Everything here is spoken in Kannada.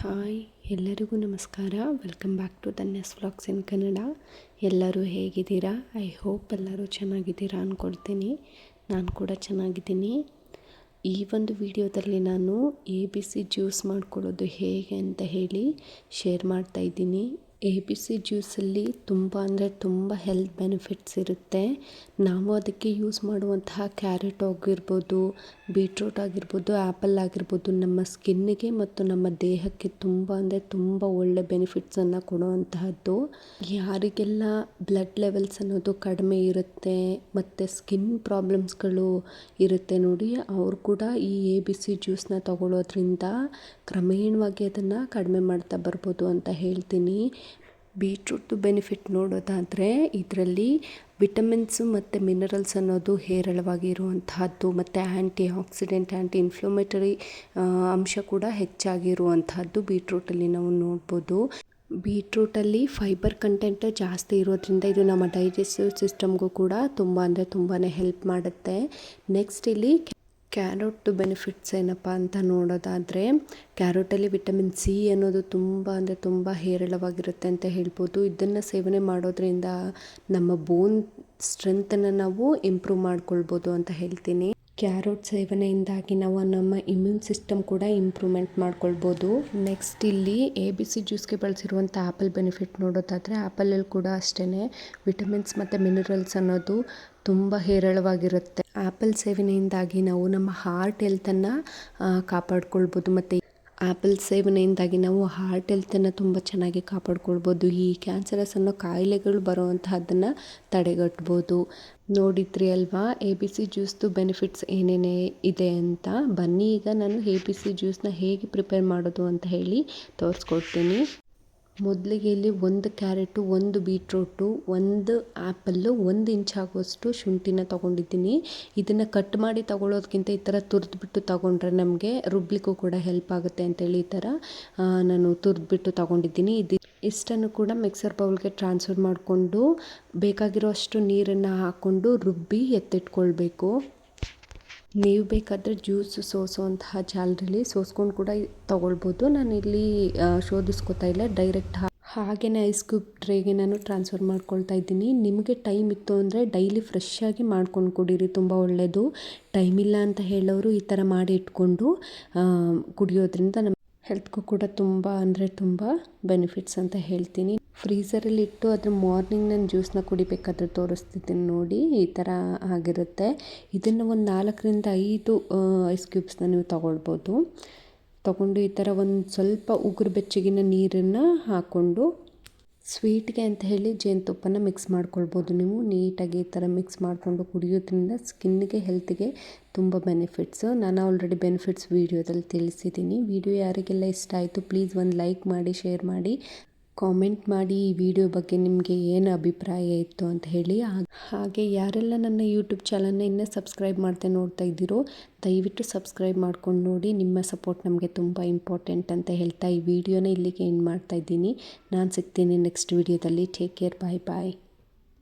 ಹಾಯ್, ಎಲ್ಲರಿಗೂ ನಮಸ್ಕಾರ. Welcome back to Dhanya's vlogs in Kannada ಎಲ್ಲರೂ ಹೇಗಿದ್ದೀರಾ? ಐ ಹೋಪ್ ಎಲ್ಲರೂ ಚೆನ್ನಾಗಿದ್ದೀರಾ ಅಂದ್ಕೊಳ್ತೀನಿ ನಾನು ಕೂಡ ಚೆನ್ನಾಗಿದ್ದೀನಿ. ಈ ಒಂದು ವಿಡಿಯೋದಲ್ಲಿ ನಾನು ಎ ಬಿ ಸಿ ಜ್ಯೂಸ್ ಮಾಡ್ಕೊಳ್ಳೋದು ಹೇಗೆ ಅಂತ ಹೇಳಿ ಶೇರ್ ಮಾಡ್ತಾ ಇದ್ದೀನಿ. ಎ ಬಿ ಸಿ ಜ್ಯೂಸಲ್ಲಿ ತುಂಬ ಅಂದರೆ ತುಂಬ ಹೆಲ್ತ್ ಬೆನಿಫಿಟ್ಸ್ ಇರುತ್ತೆ. ನಾವು ಅದಕ್ಕೆ ಯೂಸ್ ಮಾಡುವಂತಹ ಕ್ಯಾರೆಟ್ ಆಗಿರ್ಬೋದು, ಬೀಟ್ರೂಟ್ ಆಗಿರ್ಬೋದು, ಆ್ಯಪಲ್ ಆಗಿರ್ಬೋದು, ನಮ್ಮ ಸ್ಕಿನ್ನಿಗೆ ಮತ್ತು ನಮ್ಮ ದೇಹಕ್ಕೆ ತುಂಬ ಅಂದರೆ ತುಂಬ ಒಳ್ಳೆ ಬೆನಿಫಿಟ್ಸನ್ನು ಕೊಡುವಂತಹದ್ದು. ಯಾರಿಗೆಲ್ಲ ಬ್ಲಡ್ ಲೆವೆಲ್ಸ್ ಅನ್ನೋದು ಕಡಿಮೆ ಇರುತ್ತೆ ಮತ್ತು ಸ್ಕಿನ್ ಪ್ರಾಬ್ಲಮ್ಸ್ಗಳು ಇರುತ್ತೆ ನೋಡಿ, ಅವರು ಕೂಡ ಈ ಎ ಬಿ ಸಿ ಜ್ಯೂಸನ್ನ ತಗೊಳ್ಳೋದ್ರಿಂದ ಕ್ರಮೇಣವಾಗಿ ಅದನ್ನು ಕಡಿಮೆ ಮಾಡ್ತಾ ಬರ್ಬೋದು ಅಂತ ಹೇಳ್ತೀನಿ. ಬೀಟ್ರೂಟ್ದು ಬೆನಿಫಿಟ್ ನೋಡೋದಾದರೆ ಇದರಲ್ಲಿ ವಿಟಮಿನ್ಸು ಮತ್ತು ಮಿನರಲ್ಸ್ ಅನ್ನೋದು ಹೇರಳವಾಗಿರುವಂತಹದ್ದು, ಮತ್ತು ಆ್ಯಂಟಿ ಆಕ್ಸಿಡೆಂಟ್ ಆ್ಯಂಟಿ ಇನ್ಫ್ಲಮೇಟರಿ ಅಂಶ ಕೂಡ ಹೆಚ್ಚಾಗಿರುವಂತಹದ್ದು ಬೀಟ್ರೂಟಲ್ಲಿ ನಾವು ನೋಡ್ಬೋದು. ಬೀಟ್ರೂಟಲ್ಲಿ ಫೈಬರ್ ಕಂಟೆಂಟ್ ಜಾಸ್ತಿ ಇರೋದ್ರಿಂದ ಇದು ನಮ್ಮ ಡೈಜೆಸ್ಟಿವ್ ಸಿಸ್ಟಮ್ಗೂ ಕೂಡ ತುಂಬ ಅಂದರೆ ತುಂಬಾ ಹೆಲ್ಪ್ ಮಾಡುತ್ತೆ. ನೆಕ್ಸ್ಟ್ ಇಲ್ಲಿ ಕ್ಯಾರೋಟ್ ಬೆನಿಫಿಟ್ಸ್ ಏನಪ್ಪ ಅಂತ ನೋಡೋದಾದರೆ ಕ್ಯಾರೋಟಲ್ಲಿ ವಿಟಮಿನ್ ಸಿ ಅನ್ನೋದು ತುಂಬ ಅಂದರೆ ತುಂಬ ಹೇರಳವಾಗಿರುತ್ತೆ ಅಂತ ಹೇಳ್ಬೋದು. ಇದನ್ನು ಸೇವನೆ ಮಾಡೋದ್ರಿಂದ ನಮ್ಮ ಬೋನ್ ಸ್ಟ್ರೆಂತನ್ನು ನಾವು ಇಂಪ್ರೂವ್ ಮಾಡ್ಕೊಳ್ಬೋದು ಅಂತ ಹೇಳ್ತೀನಿ. ಕ್ಯಾರೊಟ್ ಸೇವನೆಯಿಂದಾಗಿ ನಾವು ನಮ್ಮ ಇಮ್ಯೂನ್ ಸಿಸ್ಟಮ್ ಕೂಡ ಇಂಪ್ರೂವ್ಮೆಂಟ್ ಮಾಡ್ಕೊಳ್ಬೋದು. ನೆಕ್ಸ್ಟ್ ಇಲ್ಲಿ ಎ ಬಿ ಸಿ ಜ್ಯೂಸ್ಗೆ ಬಳಸಿರುವಂಥ ಆ್ಯಪಲ್ ಬೆನಿಫಿಟ್ ನೋಡೋದಾದರೆ ಆ್ಯಪಲಲ್ಲಿ ಕೂಡ ಅಷ್ಟೇ ವಿಟಮಿನ್ಸ್ ಮತ್ತು ಮಿನರಲ್ಸ್ ಅನ್ನೋದು ತುಂಬ ಹೇರಳವಾಗಿರುತ್ತೆ. ಆ್ಯಪಲ್ ಸೇವನೆಯಿಂದಾಗಿ ನಾವು ನಮ್ಮ ಹಾರ್ಟ್ ಹೆಲ್ತನ್ನು ಕಾಪಾಡ್ಕೊಳ್ಬೋದು ಮತ್ತು ಆ್ಯಪಲ್ ಸೇವನೆಯಿಂದಾಗಿ ನಾವು ಹಾರ್ಟ್ ಹೆಲ್ತನ್ನು ತುಂಬ ಚೆನ್ನಾಗಿ ಕಾಪಾಡ್ಕೊಳ್ಬೋದು. ಈ ಕ್ಯಾನ್ಸರಸ್ ಅನ್ನೋ ಕಾಯಿಲೆಗಳು ಬರುವಂತಹದ್ದನ್ನು ತಡೆಗಟ್ಬೋದು. ನೋಡಿದ್ರಿ ಅಲ್ವಾ? ಎ ಬಿ ಸಿ ಜ್ಯೂಸ್ದು ಬೆನಿಫಿಟ್ಸ್ ಏನೇನೇ ಇದೆ ಅಂತ? ಬನ್ನಿ ಈಗ ನಾನು ಎ ಬಿ ಸಿ ಜ್ಯೂಸ್ನ ಹೇಗೆ ಪ್ರಿಪೇರ್ ಮಾಡೋದು ಅಂತ ಹೇಳಿ ತೋರಿಸ್ಕೊಡ್ತೀನಿ. ಮೊದಲಿಗೆ ಇಲ್ಲಿ ಒಂದು ಕ್ಯಾರೆಟು ಒಂದು ಬೀಟ್ರೋಟು ಒಂದು ಆ್ಯಪಲ್ಲು ಒಂದು ಇಂಚ್ ಆಗುವಷ್ಟು ಶುಂಠಿನ ತೊಗೊಂಡಿದ್ದೀನಿ. ಇದನ್ನು ಕಟ್ ಮಾಡಿ ತೊಗೊಳೋದ್ಕಿಂತ ಈ ಥರ ತುರಿದ್ಬಿಟ್ಟು ತೊಗೊಂಡ್ರೆ ನಮಗೆ ರುಬ್ಲಿಕ್ಕೂ ಕೂಡ ಹೆಲ್ಪ್ ಆಗುತ್ತೆ ಅಂತೇಳಿ ಈ ಥರ ನಾನು ತುರಿದ್ಬಿಟ್ಟು ತೊಗೊಂಡಿದ್ದೀನಿ. ಇದು ಇಷ್ಟನ್ನು ಕೂಡ ಮಿಕ್ಸರ್ ಬೌಲ್ಗೆ ಟ್ರಾನ್ಸ್ಫರ್ ಮಾಡಿಕೊಂಡು ಬೇಕಾಗಿರೋ ಅಷ್ಟು ನೀರನ್ನು ಹಾಕ್ಕೊಂಡು ರುಬ್ಬಿ ಎತ್ತಿಟ್ಕೊಳ್ಬೇಕು. ನೀವು ಬೇಕಾದರೆ ಜ್ಯೂಸ್ ಸೋಸುವಂತಹ ಜಾಲರಿಲಿ ಸೋಸ್ಕೊಂಡು ಕೂಡ ತೊಗೊಳ್ಬೋದು. ನಾನು ಇಲ್ಲಿ ಶೋಧಿಸ್ಕೊತಾ ಇಲ್ಲ ಡೈರೆಕ್ಟ್ ಹಾಗೆಯೇ ಐಸ್ ಕ್ಯೂಬ್ ಟ್ರೇಗೆ ನಾನು ಟ್ರಾನ್ಸ್ಫರ್ ಮಾಡ್ಕೊಳ್ತಾ ಇದ್ದೀನಿ. ನಿಮಗೆ ಟೈಮ್ ಇತ್ತು ಅಂದರೆ ಡೈಲಿ ಫ್ರೆಶ್ ಆಗಿ ಮಾಡ್ಕೊಂಡು ಕುಡೀರಿ, ತುಂಬ ಒಳ್ಳೆಯದು ಟೈಮ್ ಇಲ್ಲ ಅಂತ ಹೇಳೋರು ಈ ಥರ ಮಾಡಿ ಇಟ್ಕೊಂಡು ಕುಡಿಯೋದ್ರಿಂದ ನಮ್ಮ ಹೆಲ್ತ್ಗೂ ಕೂಡ ತುಂಬ ಅಂದರೆ ತುಂಬ ಬೆನಿಫಿಟ್ಸ್ ಅಂತ ಹೇಳ್ತೀನಿ. ಫ್ರೀಸರಲ್ಲಿ ಇಟ್ಟು ಅದ್ರ ಮಾರ್ನಿಂಗ್ ನಾನು ಜ್ಯೂಸನ್ನ ಕುಡಿಬೇಕಾದ್ರೆ ತೋರಿಸ್ತಿದ್ದೀನಿ ನೋಡಿ, ಈ ಥರ ಆಗಿರುತ್ತೆ. ಇದನ್ನು ಒಂದು ನಾಲ್ಕರಿಂದ ಐದು ಐಸ್ ಕ್ಯೂಬ್ಸ್ನ ನೀವು ತಗೊಳ್ಬೋದು. ತಗೊಂಡು ಈ ಥರ ಒಂದು ಸ್ವಲ್ಪ ಉಗುರು ಬೆಚ್ಚಗಿನ ನೀರನ್ನು ಹಾಕ್ಕೊಂಡು ಸ್ವೀಟ್ಗೆ ಅಂತ ಹೇಳಿ ಜೇನುತುಪ್ಪನ ಮಿಕ್ಸ್ ಮಾಡ್ಕೊಳ್ಬೋದು ನೀವು. ನೀಟಾಗಿ ಈ ಥರ ಮಿಕ್ಸ್ ಮಾಡಿಕೊಂಡು ಕುಡಿಯೋದ್ರಿಂದ ಸ್ಕಿನ್ಗೆ, ಹೆಲ್ತ್ಗೆ ತುಂಬ ಬೆನಿಫಿಟ್ಸು. ನಾನು ಆಲ್ರೆಡಿ ಬೆನಿಫಿಟ್ಸ್ ವೀಡಿಯೋದಲ್ಲಿ ತಿಳಿಸಿದ್ದೀನಿ. ವಿಡಿಯೋ ಯಾರಿಗೆಲ್ಲ ಇಷ್ಟ ಆಯಿತು, ಪ್ಲೀಸ್ ಒಂದು ಲೈಕ್ ಮಾಡಿ, ಶೇರ್ ಮಾಡಿ. ಕಾಮೆಂಟ್ ಮಾಡಿ ಈ ವಿಡಿಯೋ ಬಗ್ಗೆ ನಿಮಗೆ ಏನು ಅಭಿಪ್ರಾಯ ಇತ್ತು ಅಂತ ಹೇಳಿ. ಹಾಗೆ ಯಾರೆಲ್ಲ ನನ್ನ ಯೂಟ್ಯೂಬ್ ಚಾನಲ್ನ ಇನ್ನೂ ಸಬ್ಸ್ಕ್ರೈಬ್ ಮಾಡ್ತಾ ನೋಡ್ತಾ ಇದ್ದೀರೋ, ದಯವಿಟ್ಟು ಸಬ್ಸ್ಕ್ರೈಬ್ ಮಾಡ್ಕೊಂಡು ನೋಡಿ. ನಿಮ್ಮ ಸಪೋರ್ಟ್ ನಮಗೆ ತುಂಬ ಇಂಪಾರ್ಟೆಂಟ್ ಅಂತ ಹೇಳ್ತಾ ಈ ವಿಡಿಯೋನ ಇಲ್ಲಿಗೆ ಏನು ಮಾಡ್ತಾ ಇದ್ದೀನಿ. ನಾನು ಸಿಗ್ತೀನಿ ನೆಕ್ಸ್ಟ್ ವಿಡಿಯೋದಲ್ಲಿ ಟೇಕ್ ಕೇರ್ ಬಾಯ್ ಬಾಯ್